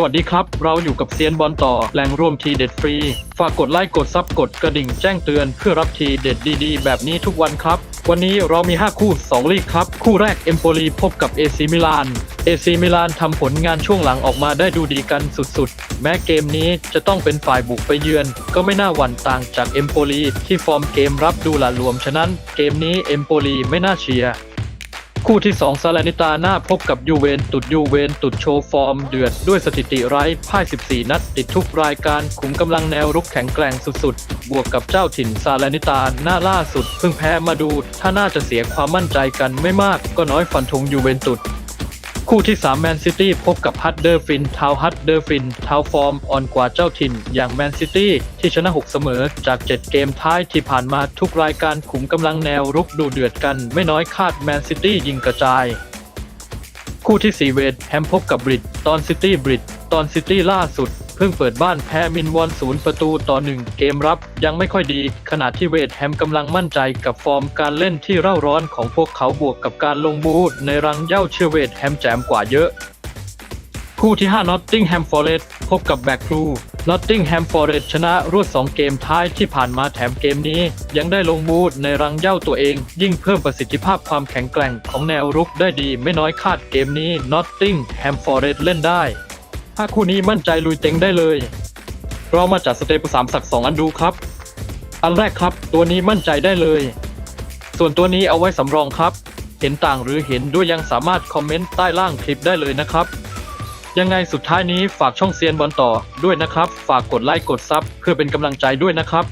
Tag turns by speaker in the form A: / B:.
A: สวัสดีครับ เราอยู่กับเซียนบอลต่อแหล่งรวมทีเด็ดฟรี ฝากกดไลค์กดซับกดกระดิ่งแจ้งเตือนเพื่อรับทีเด็ดดีๆ แบบนี้ทุกวันครับ วันนี้เรามี 5 คู่ 2 ลีกครับ คู่แรกเอมโปลีพบกับเอซีมิลานเอซีมิลานทำผลงานช่วงหลังออกมาได้ดูดีกันสุดๆ แม้เกมนี้จะต้องเป็นฝ่ายบุกไปเยือน ก็ไม่น่าหวั่นต่างจากเอมโปลีที่ฟอร์มเกมรับดูหละหลวมฉะนั้น เกมนี้เอมโปลีไม่น่าเชียร์ คู่ที่ 2 ซาลานิตาหน้าพบกับยูเวนตุดยูเวนตุดโชว์ฟอร์มเดือดด้วยสถิติไร้พ่าย 14 นัด ติดทุกรายการขุมกำลังแนวรุกแข็งแกร่งสุดๆ บวกกับเจ้าถิ่นซาลานิตาหน้าล่าสุด เพิ่งแพ้มาดู ถ้าน่าจะเสียความมั่นใจกันไม่มากก็น้อยฟันธงยูเวนตุด คู่ที่ 3 แมนซิตี้พบกับฮัตเดอร์ฟินทาวฮัตเดอร์ฟินทาวฟอร์มอ่อนกว่าเจ้าถิ่น อย่างแมนซิตี้ที่ชนะ 6 เสมอ จาก 7 เกมท้ายที่ผ่านมาทุกรายการขุมกำลังแนวรุกดูเดือดกัน ไม่น้อยคาดแมนซิตี้ยิงกระจาย คู่ที่ 4 เวทแฮมพบกับบริดตอนซิตี้บริดตอนซิตี้ล่าสุด เพิ่งเปิดบ้านแพ้มินวอนศูนย์ประตูต่อหนึ่งเกมรับยังไม่ค่อยดี ขณะที่เวทแฮมกำลังมั่นใจกับฟอร์มการเล่นที่เร่าร้อนของพวกเขาบวกกับการลงบูธในรังเย้าเชื่อเวทแฮมแจมกว่าเยอะ คู่ที่5 Nottingham Forest พบกับแบ็กครู Nottingham Forest ชนะรวด 2 เกมท้ายที่ผ่านมาแถมเกมนี้ ยังได้ลงบูธในรังเย้าตัวเอง ยิ่งเพิ่มประสิทธิภาพความแข็งแกร่งของแนวรุกได้ดีไม่น้อยคาดเกมนี้ Nottingham Forest เล่นได้ ถ้าคู่นี้มั่นใจลุยเต็งได้เลย เรามาจัดสเตปสามสักสองอันดูครับ อันแรกครับ ตัวนี้มั่นใจได้เลย ส่วนตัวนี้เอาไว้สำรองครับ เห็นต่างหรือเห็นด้วยยังสามารถคอมเมนต์ใต้ล่างคลิปได้เลยนะครับ ยังไงสุดท้ายนี้ฝากช่องเซียนบอลต่อด้วยนะครับ ฝากกดไลค์กดซับเพื่อเป็นกำลังใจด้วยนะครับ